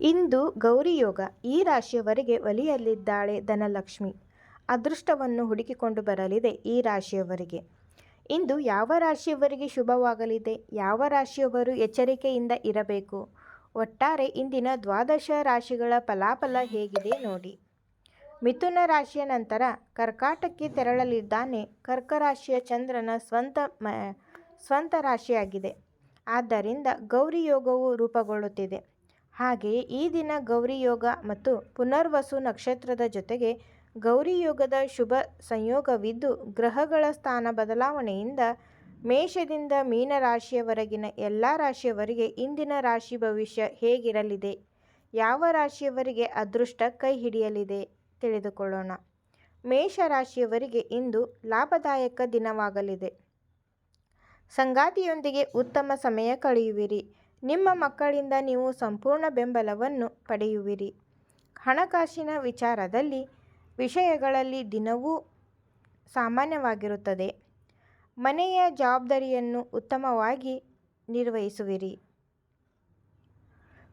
ಇಂದು ಗೌರಿಯೋಗ ಈ ರಾಶಿಯವರಿಗೆ ಒಲಿಯಲ್ಲಿದ್ದಾಳೆ ಧನಲಕ್ಷ್ಮಿ. ಅದೃಷ್ಟವನ್ನು ಹುಡುಕಿಕೊಂಡು ಬರಲಿದೆ ಈ ರಾಶಿಯವರಿಗೆ. ಇಂದು ಯಾವ ರಾಶಿಯವರಿಗೆ ಶುಭವಾಗಲಿದೆ? ಯಾವ ರಾಶಿಯವರು ಎಚ್ಚರಿಕೆಯಿಂದ ಇರಬೇಕು? ಒಟ್ಟಾರೆ ಇಂದಿನ ದ್ವಾದಶ ರಾಶಿಗಳ ಫಲಾಫಲ ಹೇಗಿದೆ ನೋಡಿ. ಮಿಥುನ ರಾಶಿಯ ನಂತರ ಕರ್ಕಾಟಕ್ಕೆ ತೆರಳಲಿದ್ದಾನೆ. ಕರ್ಕ ರಾಶಿಯ ಚಂದ್ರನ ಸ್ವಂತ ಮ, ಸ್ವಂತ ರಾಶಿಯಾಗಿದೆ. ಆದ್ದರಿಂದ ಗೌರಿ ಯೋಗವು ರೂಪುಗೊಳ್ಳುತ್ತಿದೆ. ಹಾಗೆಯೇ ಈ ದಿನ ಗೌರಿ ಯೋಗ ಮತ್ತು ಪುನರ್ವಸು ನಕ್ಷತ್ರದ ಜೊತೆಗೆ ಗೌರಿ ಯೋಗದ ಶುಭ ಸಂಯೋಗವಿದ್ದು ಗ್ರಹಗಳ ಸ್ಥಾನ ಬದಲಾವಣೆಯಿಂದ ಮೇಷದಿಂದ ಮೀನ ರಾಶಿಯವರೆಗಿನ ಎಲ್ಲ ರಾಶಿಯವರಿಗೆ ಇಂದಿನ ರಾಶಿ ಭವಿಷ್ಯ ಹೇಗಿರಲಿದೆ? ಯಾವ ರಾಶಿಯವರಿಗೆ ಅದೃಷ್ಟ ಕೈ ಹಿಡಿಯಲಿದೆ? ತಿಳಿದುಕೊಳ್ಳೋಣ. ಮೇಷ ರಾಶಿಯವರಿಗೆ ಇಂದು ಲಾಭದಾಯಕ ದಿನವಾಗಲಿದೆ. ಸಂಗಾತಿಯೊಂದಿಗೆ ಉತ್ತಮ ಸಮಯ ಕಳೆಯುವಿರಿ. ನಿಮ್ಮ ಮಕ್ಕಳಿಂದ ನೀವು ಸಂಪೂರ್ಣ ಬೆಂಬಲವನ್ನು ಪಡೆಯುವಿರಿ. ಹಣಕಾಸಿನ ವಿಚಾರದಲ್ಲಿ ವಿಷಯಗಳಲ್ಲಿ ದಿನವೂ ಸಾಮಾನ್ಯವಾಗಿರುತ್ತದೆ. ಮನೆಯ ಜವಾಬ್ದಾರಿಯನ್ನು ಉತ್ತಮವಾಗಿ ನಿರ್ವಹಿಸುವಿರಿ.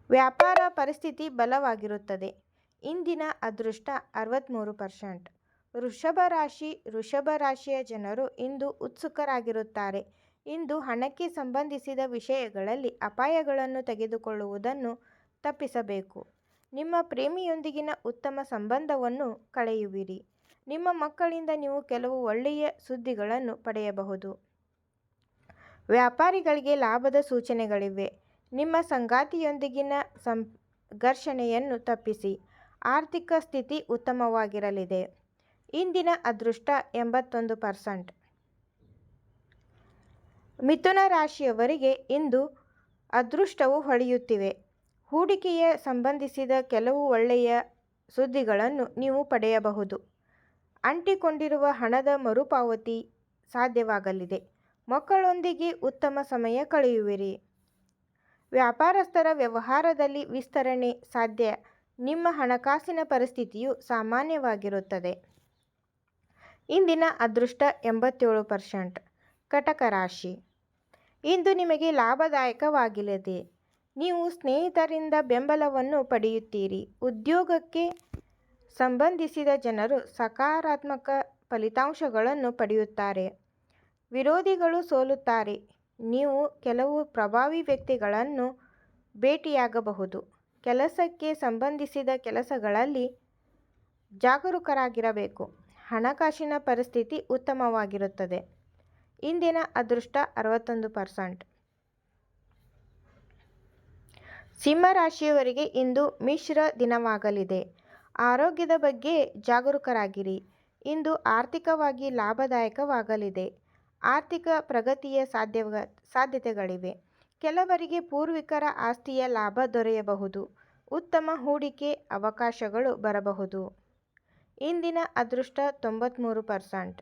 ವ್ಯಾಪಾರ ಪರಿಸ್ಥಿತಿ ಬಲವಾಗಿರುತ್ತದೆ. ಇಂದಿನ ಅದೃಷ್ಟ ಅರವತ್ತ್ಮೂರು ಪರ್ಸೆಂಟ್. ವೃಷಭ ರಾಶಿ ವೃಷಭ ರಾಶಿಯ ಜನರು ಇಂದು ಉತ್ಸುಕರಾಗಿರುತ್ತಾರೆ. ಇಂದು ಹಣಕ್ಕೆ ಸಂಬಂಧಿಸಿದ ವಿಷಯಗಳಲ್ಲಿ ಅಪಾಯಗಳನ್ನು ತೆಗೆದುಕೊಳ್ಳುವುದನ್ನು ತಪ್ಪಿಸಬೇಕು. ನಿಮ್ಮ ಪ್ರೇಮಿಯೊಂದಿಗಿನ ಉತ್ತಮ ಸಂಬಂಧವನ್ನು ಕಳೆಯುವಿರಿ. ನಿಮ್ಮ ಮಕ್ಕಳಿಂದ ನೀವು ಕೆಲವು ಒಳ್ಳೆಯ ಸುದ್ದಿಗಳನ್ನು ಪಡೆಯಬಹುದು. ವ್ಯಾಪಾರಿಗಳಿಗೆ ಲಾಭದ ಸೂಚನೆಗಳಿವೆ. ನಿಮ್ಮ ಸಂಗಾತಿಯೊಂದಿಗಿನ ಸಂಘರ್ಷಣೆಯನ್ನು ತಪ್ಪಿಸಿ. ಆರ್ಥಿಕ ಸ್ಥಿತಿ ಉತ್ತಮವಾಗಿರಲಿದೆ. ಇಂದಿನ ಅದೃಷ್ಟ ಎಂಬತ್ತೊಂದು ಪರ್ಸೆಂಟ್. ಮಿಥುನ ರಾಶಿಯವರಿಗೆ ಇಂದು ಅದೃಷ್ಟವು ಹೊಳೆಯುತ್ತಿವೆ. ಹೂಡಿಕೆಯ ಸಂಬಂಧಿಸಿದ ಕೆಲವು ಒಳ್ಳೆಯ ಸುದ್ದಿಗಳನ್ನು ನೀವು ಪಡೆಯಬಹುದು. ಅಂಟಿಕೊಂಡಿರುವ ಹಣದ ಮರುಪಾವತಿ ಸಾಧ್ಯವಾಗಲಿದೆ. ಮಕ್ಕಳೊಂದಿಗೆ ಉತ್ತಮ ಸಮಯ ಕಳೆಯುವಿರಿ. ವ್ಯಾಪಾರಸ್ಥರ ವ್ಯವಹಾರದಲ್ಲಿ ವಿಸ್ತರಣೆ ಸಾಧ್ಯ. ನಿಮ್ಮ ಹಣಕಾಸಿನ ಪರಿಸ್ಥಿತಿಯು ಸಾಮಾನ್ಯವಾಗಿರುತ್ತದೆ. ಇಂದಿನ ಅದೃಷ್ಟ ಎಂಬತ್ತೇಳು ಪರ್ಸೆಂಟ್. ಕಟಕ ರಾಶಿ ಇಂದು ನಿಮಗೆ ಲಾಭದಾಯಕವಾಗಲಿದೆ ನೀವು ಸ್ನೇಹಿತರಿಂದ ಬೆಂಬಲವನ್ನು ಪಡೆಯುತ್ತೀರಿ. ಉದ್ಯೋಗಕ್ಕೆ ಸಂಬಂಧಿಸಿದ ಜನರು ಸಕಾರಾತ್ಮಕ ಫಲಿತಾಂಶಗಳನ್ನು ಪಡೆಯುತ್ತಾರೆ. ವಿರೋಧಿಗಳು ಸೋಲುತ್ತಾರೆ. ನೀವು ಕೆಲವು ಪ್ರಭಾವಿ ವ್ಯಕ್ತಿಗಳನ್ನು ಭೇಟಿಯಾಗಬಹುದು. ಕೆಲಸಕ್ಕೆ ಸಂಬಂಧಿಸಿದ ಕೆಲಸಗಳಲ್ಲಿ ಜಾಗರೂಕರಾಗಿರಬೇಕು. ಹಣಕಾಸಿನ ಪರಿಸ್ಥಿತಿ ಉತ್ತಮವಾಗಿರುತ್ತದೆ. ಇಂದಿನ ಅದೃಷ್ಟ ಅರವತ್ತೊಂದು ಪರ್ಸೆಂಟ್. ಸಿಂಹರಾಶಿಯವರಿಗೆ ಇಂದು ಮಿಶ್ರ ದಿನವಾಗಲಿದೆ. ಆರೋಗ್ಯದ ಬಗ್ಗೆ ಜಾಗರೂಕರಾಗಿರಿ. ಇಂದು ಆರ್ಥಿಕವಾಗಿ ಲಾಭದಾಯಕವಾಗಲಿದೆ. ಆರ್ಥಿಕ ಪ್ರಗತಿಯ ಸಾಧ್ಯ ಸಾಧ್ಯತೆಗಳಿವೆ. ಕೆಲವರಿಗೆ ಪೂರ್ವಿಕರ ಆಸ್ತಿಯ ಲಾಭ ದೊರೆಯಬಹುದು. ಉತ್ತಮ ಹೂಡಿಕೆ ಅವಕಾಶಗಳು ಬರಬಹುದು. ಇಂದಿನ ಅದೃಷ್ಟ ತೊಂಬತ್ತ್ಮೂರು ಪರ್ಸೆಂಟ್.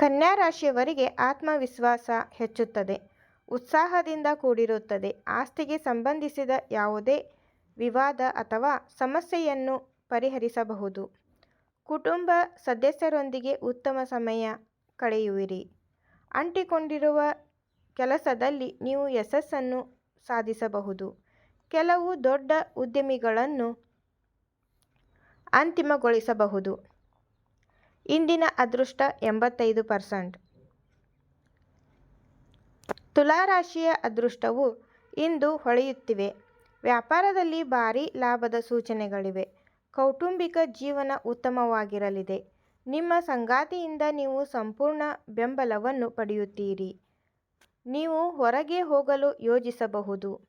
ಕನ್ಯಾ ರಾಶಿಯವರಿಗೆ ಆತ್ಮವಿಶ್ವಾಸ ಹೆಚ್ಚುತ್ತದೆ, ಉತ್ಸಾಹದಿಂದ ಕೂಡಿರುತ್ತದೆ. ಆಸ್ತಿಗೆ ಸಂಬಂಧಿಸಿದ ಯಾವುದೇ ವಿವಾದ ಅಥವಾ ಸಮಸ್ಯೆಯನ್ನು ಪರಿಹರಿಸಬಹುದು. ಕುಟುಂಬ ಸದಸ್ಯರೊಂದಿಗೆ ಉತ್ತಮ ಸಮಯ ಕಳೆಯುವಿರಿ. ಅಂಟಿಕೊಂಡಿರುವ ಕೆಲಸದಲ್ಲಿ ನೀವು ಯಶಸ್ಸನ್ನು ಸಾಧಿಸಬಹುದು. ಕೆಲವು ದೊಡ್ಡ ಉದ್ಯಮಿಗಳನ್ನು ಅಂತಿಮಗೊಳಿಸಬಹುದು. ಇಂದಿನ ಅದೃಷ್ಟ ಎಂಬತ್ತೈದು ಪರ್ಸೆಂಟ್. ತುಲಾರಾಶಿಯ ಅದೃಷ್ಟವು ಇಂದು ಹೊಳೆಯುತ್ತಿವೆ. ವ್ಯಾಪಾರದಲ್ಲಿ ಭಾರೀ ಲಾಭದ ಸೂಚನೆಗಳಿವೆ. ಕೌಟುಂಬಿಕ ಜೀವನ ಉತ್ತಮವಾಗಿರಲಿದೆ. ನಿಮ್ಮ ಸಂಗಾತಿಯಿಂದ ನೀವು ಸಂಪೂರ್ಣ ಬೆಂಬಲವನ್ನು ಪಡೆಯುತ್ತೀರಿ. ನೀವು ಹೊರಗೆ ಹೋಗಲು ಯೋಜಿಸಬಹುದು.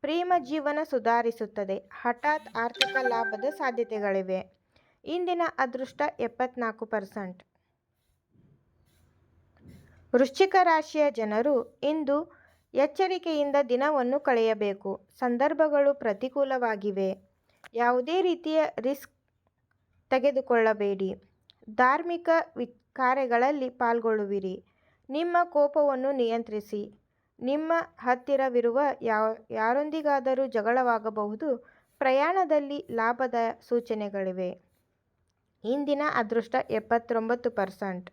ಪ್ರೇಮ ಜೀವನ ಸುಧಾರಿಸುತ್ತದೆ. ಹಠಾತ್ ಆರ್ಥಿಕ ಲಾಭದ ಸಾಧ್ಯತೆಗಳಿವೆ. ಇಂದಿನ ಅದೃಷ್ಟ ಎಪ್ಪತ್ನಾಲ್ಕು ಪರ್ಸೆಂಟ್. ವೃಶ್ಚಿಕ ರಾಶಿಯ ಜನರು ಇಂದು ಎಚ್ಚರಿಕೆಯಿಂದ ದಿನವನ್ನು ಕಳೆಯಬೇಕು. ಸಂದರ್ಭಗಳು ಪ್ರತಿಕೂಲವಾಗಿವೆ. ಯಾವುದೇ ರೀತಿಯ ರಿಸ್ಕ್ ತೆಗೆದುಕೊಳ್ಳಬೇಡಿ. ಧಾರ್ಮಿಕ ವಿ ಕಾರ್ಯಗಳಲ್ಲಿ ಪಾಲ್ಗೊಳ್ಳುವಿರಿ. ನಿಮ್ಮ ಕೋಪವನ್ನು ನಿಯಂತ್ರಿಸಿ. ನಿಮ್ಮ ಹತ್ತಿರವಿರುವ ಯಾವ ಯಾರೊಂದಿಗಾದರೂ ಜಗಳವಾಗಬಹುದು. ಪ್ರಯಾಣದಲ್ಲಿ ಲಾಭದ ಸೂಚನೆಗಳಿವೆ. ಇಂದಿನ ಅದೃಷ್ಟ ಎಪ್ಪತ್ತೊಂಬತ್ತು ಪರ್ಸೆಂಟ್.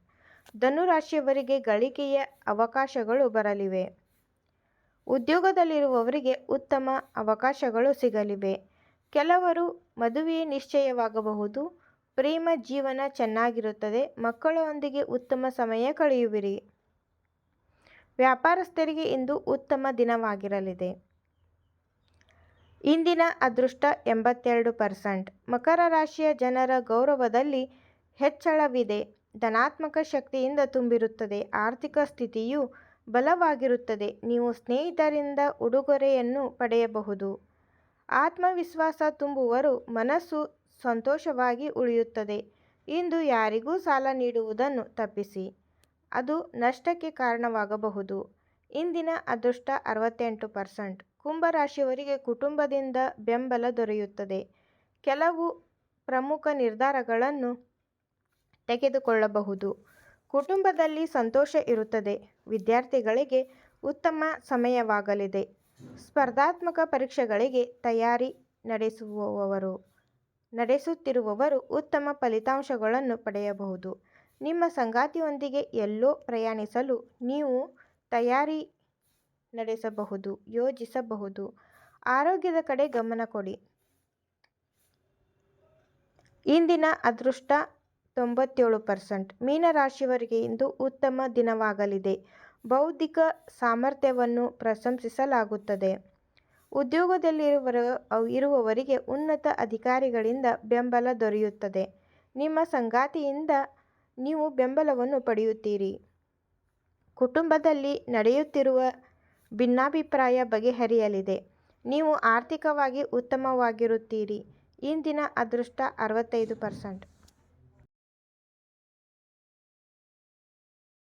ಧನುರಾಶಿಯವರಿಗೆ ಗಳಿಕೆಯ ಅವಕಾಶಗಳು ಬರಲಿವೆ. ಉದ್ಯೋಗದಲ್ಲಿರುವವರಿಗೆ ಉತ್ತಮ ಅವಕಾಶಗಳು ಸಿಗಲಿವೆ. ಕೆಲವರು ಮದುವೆ ನಿಶ್ಚಯವಾಗಬಹುದು. ಪ್ರೇಮ ಜೀವನ ಚೆನ್ನಾಗಿರುತ್ತದೆ. ಮಕ್ಕಳೊಂದಿಗೆ ಉತ್ತಮ ಸಮಯ ಕಳೆಯುವಿರಿ. ವ್ಯಾಪಾರಸ್ಥರಿಗೆ ಇಂದು ಉತ್ತಮ ದಿನವಾಗಿರಲಿದೆ. ಇಂದಿನ ಅದೃಷ್ಟ ಎಂಬತ್ತೆರಡು ಪರ್ಸೆಂಟ್. ಮಕರ ರಾಶಿಯ ಜನರ ಗೌರವದಲ್ಲಿ ಹೆಚ್ಚಳವಿದೆ. ಧನಾತ್ಮಕ ಶಕ್ತಿಯಿಂದ ತುಂಬಿರುತ್ತದೆ. ಆರ್ಥಿಕ ಸ್ಥಿತಿಯು ಬಲವಾಗಿರುತ್ತದೆ. ನೀವು ಸ್ನೇಹಿತರಿಂದ ಉಡುಗೊರೆಯನ್ನು ಪಡೆಯಬಹುದು. ಆತ್ಮವಿಶ್ವಾಸ ತುಂಬುವರು ಮನಸ್ಸು ಸಂತೋಷವಾಗಿ ಉಳಿಯುತ್ತದೆ. ಇಂದು ಯಾರಿಗೂ ಸಾಲ ನೀಡುವುದನ್ನು ತಪ್ಪಿಸಿ. ಅದು ನಷ್ಟಕ್ಕೆ ಕಾರಣವಾಗಬಹುದು. ಇಂದಿನ ಅದೃಷ್ಟ ಅರವತ್ತೆಂಟು ಪರ್ಸೆಂಟ್. ಕುಂಭ ರಾಶಿಯವರಿಗೆ ಕುಟುಂಬದಿಂದ ಬೆಂಬಲ ದೊರೆಯುತ್ತದೆ. ಕೆಲವು ಪ್ರಮುಖ ನಿರ್ಧಾರಗಳನ್ನು ತೆಗೆದುಕೊಳ್ಳಬಹುದು. ಕುಟುಂಬದಲ್ಲಿ ಸಂತೋಷ ಇರುತ್ತದೆ. ವಿದ್ಯಾರ್ಥಿಗಳಿಗೆ ಉತ್ತಮ ಸಮಯವಾಗಲಿದೆ. ಸ್ಪರ್ಧಾತ್ಮಕ ಪರೀಕ್ಷೆಗಳಿಗೆ ತಯಾರಿ ನಡೆಸುವವರು, ನಡೆಸುತ್ತಿರುವವರು ಉತ್ತಮ ಫಲಿತಾಂಶಗಳನ್ನು ಪಡೆಯಬಹುದು. ನಿಮ್ಮ ಸಂಗಾತಿಯೊಂದಿಗೆ ಎಲ್ಲೋ ಪ್ರಯಾಣಿಸಲು ನೀವು ತಯಾರಿ ನಡೆಸಬಹುದು, ಯೋಜಿಸಬಹುದು. ಆರೋಗ್ಯದ ಕಡೆ ಗಮನ ಕೊಡಿ. ಇಂದಿನ ಅದೃಷ್ಟ ತೊಂಬತ್ತೇಳು ಪರ್ಸೆಂಟ್. ಮೀನರಾಶಿಯವರಿಗೆ ಇಂದು ಉತ್ತಮ ದಿನವಾಗಲಿದೆ. ಬೌದ್ಧಿಕ ಸಾಮರ್ಥ್ಯವನ್ನು ಪ್ರಶಂಸಿಸಲಾಗುತ್ತದೆ. ಉದ್ಯೋಗದಲ್ಲಿರುವ ಇರುವವರಿಗೆ ಉನ್ನತ ಅಧಿಕಾರಿಗಳಿಂದ ಬೆಂಬಲ ದೊರೆಯುತ್ತದೆ. ನಿಮ್ಮ ಸಂಗಾತಿಯಿಂದ ನೀವು ಬೆಂಬಲವನ್ನು ಪಡೆಯುತ್ತೀರಿ. ಕುಟುಂಬದಲ್ಲಿ ನಡೆಯುತ್ತಿರುವ ಭಿನ್ನಾಭಿಪ್ರಾಯ ಬಗೆಹರಿಯಲಿದೆ. ನೀವು ಆರ್ಥಿಕವಾಗಿ ಉತ್ತಮವಾಗಿರುತ್ತೀರಿ. ಇಂದಿನ ಅದೃಷ್ಟ ಅರವತ್ತೈದು ಪರ್ಸೆಂಟ್.